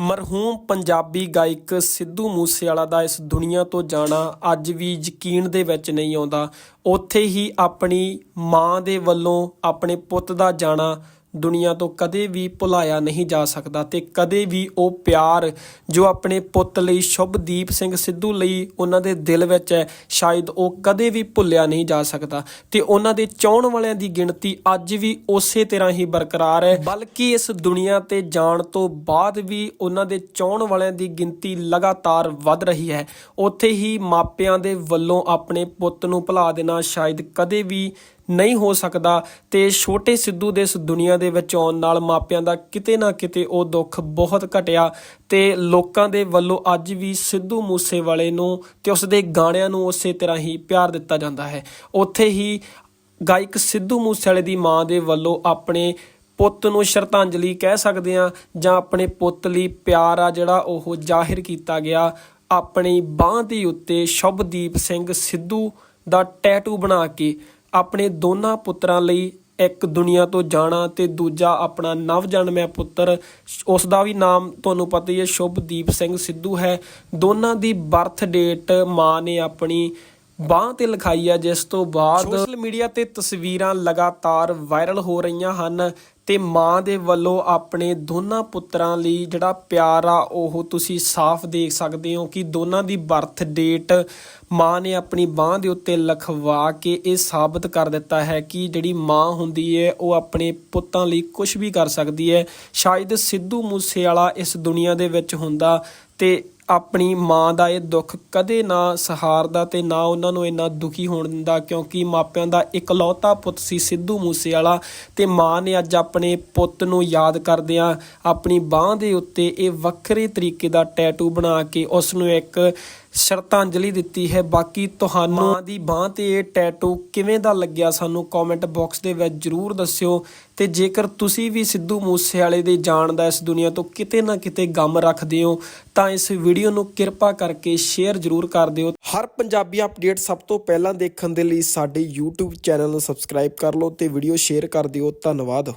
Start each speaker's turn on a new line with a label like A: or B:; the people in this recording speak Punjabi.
A: ਮਰਹੂਮ ਪੰਜਾਬੀ ਗਾਇਕ ਸਿੱਧੂ ਮੂਸੇਵਾਲਾ ਦਾ ਇਸ ਦੁਨੀਆ ਤੋਂ ਜਾਣਾ ਅੱਜ ਵੀ ਯਕੀਨ ਦੇ ਵਿੱਚ ਨਹੀਂ ਆਉਂਦਾ। ਉੱਥੇ ਹੀ ਆਪਣੀ ਮਾਂ ਦੇ ਵੱਲੋਂ ਆਪਣੇ ਪੁੱਤ ਦਾ ਜਾਣਾ ਦੁਨੀਆ ਤੋਂ ਕਦੇ ਵੀ ਭੁਲਾਇਆ ਨਹੀਂ ਜਾ ਸਕਦਾ ਤੇ ਕਦੇ ਵੀ ਉਹ ਪਿਆਰ ਜੋ ਆਪਣੇ ਪੁੱਤ ਲਈ ਸ਼ੁਭਦੀਪ ਸਿੰਘ ਸਿੱਧੂ ਲਈ ਉਹਨਾਂ ਦੇ ਦਿਲ ਵਿੱਚ ਹੈ, ਸ਼ਾਇਦ ਉਹ ਕਦੇ ਵੀ ਭੁੱਲਿਆ ਨਹੀਂ ਜਾ ਸਕਦਾ। ਤੇ ਉਹਨਾਂ ਦੇ ਚਾਹਣ ਵਾਲਿਆਂ ਦੀ ਗਿਣਤੀ ਅੱਜ ਵੀ ਉਸੇ ਤਰ੍ਹਾਂ ਹੀ ਬਰਕਰਾਰ ਹੈ। ਬਲਕਿ ਇਸ ਦੁਨੀਆ ਤੇ ਜਾਣ ਤੋਂ ਬਾਅਦ ਵੀ ਉਹਨਾਂ ਦੇ ਚਾਹਣ ਵਾਲਿਆਂ ਦੀ ਗਿਣਤੀ ਲਗਾਤਾਰ ਵੱਧ ਰਹੀ ਹੈ। ਉੱਥੇ ਹੀ ਮਾਪਿਆਂ ਦੇ ਵੱਲੋਂ ਆਪਣੇ ਪੁੱਤ ਨੂੰ ਭੁਲਾ ਦੇਣਾ ਸ਼ਾਇਦ ਕਦੇ ਵੀ ਨਹੀਂ ਹੋ ਸਕਦਾ ਤੇ ਛੋਟੇ ਸਿੱਧੂ ਦੇ ਇਸ ਦੁਨੀਆ ਦੇ ਵਿੱਚ ਆਉਣ ਨਾਲ ਮਾਪਿਆਂ ਦਾ ਕਿਤੇ ਨਾ ਕਿਤੇ ਉਹ ਦੁੱਖ ਬਹੁਤ ਘਟਿਆ ਤੇ ਲੋਕਾਂ ਦੇ ਵੱਲੋਂ ਅੱਜ ਵੀ ਸਿੱਧੂ ਮੂਸੇਵਾਲੇ ਨੂੰ ਤੇ ਉਸ ਦੇ ਗਾਣਿਆਂ ਨੂੰ ਉਸੇ ਤਰ੍ਹਾਂ ਹੀ ਪਿਆਰ ਦਿੱਤਾ ਜਾਂਦਾ ਹੈ। ਉੱਥੇ ਹੀ ਗਾਇਕ ਸਿੱਧੂ ਮੂਸੇਵਾਲੇ ਦੀ ਮਾਂ ਦੇ ਵੱਲੋਂ ਆਪਣੇ ਪੁੱਤ ਨੂੰ ਸ਼ਰਧਾਂਜਲੀ ਕਹਿ ਸਕਦੇ ਆ ਜਾਂ ਆਪਣੇ ਪੁੱਤ ਲਈ ਪਿਆਰ ਆ ਜਿਹੜਾ ਉਹ ਜ਼ਾਹਿਰ ਕੀਤਾ ਗਿਆ। ਆਪਣੀ ਬਾਹ ਦੇ ਉੱਤੇ ਸ਼ੁਭਦੀਪ ਸਿੰਘ ਸਿੱਧੂ ਦਾ ਟੈਟੂ ਬਣਾ ਕੇ ਆਪਣੇ ਦੋਨਾਂ ਪੁੱਤਰਾਂ ਲਈ ਇੱਕ ਦੁਨੀਆ ਤੋਂ ਜਾਣਾ ਤੇ ਦੂਜਾ ਆਪਣਾ ਨਵ ਜਨਮਿਆ ਪੁੱਤਰ। ਉਸ ਦਾ ਵੀ ਨਾਮ ਤੁਹਾਨੂੰ ਪਤਾ ਹੀ ਹੈ, ਸ਼ੁਭਦੀਪ ਸਿੰਘ ਸਿੱਧੂ ਹੈ। ਦੋਨਾਂ ਦੀ ਬਰਥ ਡੇਟ ਮਾਂ ਨੇ ਆਪਣੀ ਬਾਂਹ ਤੇ ਲਿਖਾਈ ਆ ਜਿਸ ਤੋਂ ਬਾਅਦ ਸੋਸ਼ਲ ਮੀਡੀਆ ਤੇ ਤਸਵੀਰਾਂ ਲਗਾਤਾਰ ਵਾਇਰਲ ਹੋ ਰਹੀਆਂ ਹਨ ਤੇ ਮਾਂ ਦੇ ਵੱਲੋਂ ਆਪਣੇ ਦੋਨਾਂ ਪੁੱਤਰਾਂ ਲਈ ਜਿਹੜਾ ਪਿਆਰ ਆ, ਉਹ ਤੁਸੀਂ ਸਾਫ਼ ਦੇਖ ਸਕਦੇ ਹੋ ਕਿ ਦੋਨਾਂ ਦੀ ਬਰਥ ਡੇਟ ਮਾਂ ਨੇ ਆਪਣੀ ਬਾਂਹ ਦੇ ਉੱਤੇ ਲਖਵਾ ਕੇ ਇਹ ਸਾਬਤ ਕਰ ਦਿੱਤਾ ਹੈ ਕਿ ਜਿਹੜੀ ਮਾਂ ਹੁੰਦੀ ਹੈ, ਉਹ ਆਪਣੇ ਪੁੱਤਾਂ ਲਈ ਕੁਝ ਵੀ ਕਰ ਸਕਦੀ ਹੈ। ਸ਼ਾਇਦ ਸਿੱਧੂ ਮੂਸੇਵਾਲਾ ਇਸ ਦੁਨੀਆ ਦੇ ਵਿੱਚ ਹੁੰਦਾ ਤੇ ਆਪਣੀ ਮਾਂ ਦਾ ਇਹ ਦੁੱਖ ਕਦੇ ਨਾ ਸਹਾਰਦਾ ਤੇ ਨਾ ਉਹਨਾਂ ਨੂੰ ਇੰਨਾ ਦੁਖੀ ਹੋਣ ਦਿੰਦਾ, ਕਿਉਂਕਿ ਮਾਪਿਆਂ ਦਾ ਇਕਲੌਤਾ ਪੁੱਤ ਸੀ ਸਿੱਧੂ ਮੂਸੇਵਾਲਾ ਤੇ ਮਾਂ ਨੇ ਅੱਜ ਆਪਣੇ ਪੁੱਤ ਨੂੰ ਯਾਦ ਕਰਦਿਆਂ ਆਪਣੀ ਬਾਹ ਦੇ ਉੱਤੇ ਇਹ ਵੱਖਰੇ ਤਰੀਕੇ ਦਾ ਟੈਟੂ ਬਣਾ ਕੇ ਉਸ ਨੂੰ ਇੱਕ ਸ਼ਰਧਾਂਜਲੀ ਦਿੱਤੀ ਹੈ। ਬਾਕੀ ਤੁਹਾਨੂੰ ਮਾਂ ਦੀ ਬਾਹ ਤੇ ਇਹ ਟੈਟੂ ਕਿਵੇਂ ਦਾ ਲੱਗਿਆ ਸਾਨੂੰ ਕਮੈਂਟ ਬਾਕਸ ਦੇ ਵਿੱਚ ਜਰੂਰ ਦੱਸਿਓ। ਤੇ ਜੇਕਰ ਤੁਸੀਂ ਵੀ ਸਿੱਧੂ ਮੂਸੇਵਾਲੇ ਦੇ ਜਾਣ ਦਾ ਇਸ ਦੁਨੀਆ ਤੋਂ ਕਿਤੇ ਨਾ ਕਿਤੇ ਗਮ ਰੱਖਦੇ ਹੋ, ਤਾਂ ਇਸ ਵੀਡੀਓ ਨੂੰ ਕਿਰਪਾ ਕਰਕੇ ਸ਼ੇਅਰ ਜਰੂਰ ਕਰ ਦਿਓ। ਹਰ ਪੰਜਾਬੀ ਅਪਡੇਟ ਸਭ ਤੋਂ ਪਹਿਲਾਂ ਦੇਖਣ ਦੇ ਲਈ ਸਾਡੇ YouTube ਚੈਨਲ ਨੂੰ ਸਬਸਕ੍ਰਾਈਬ ਕਰ ਲਓ ਤੇ ਵੀਡੀਓ ਸ਼ੇਅਰ ਕਰ ਦਿਓ। ਧੰਨਵਾਦ।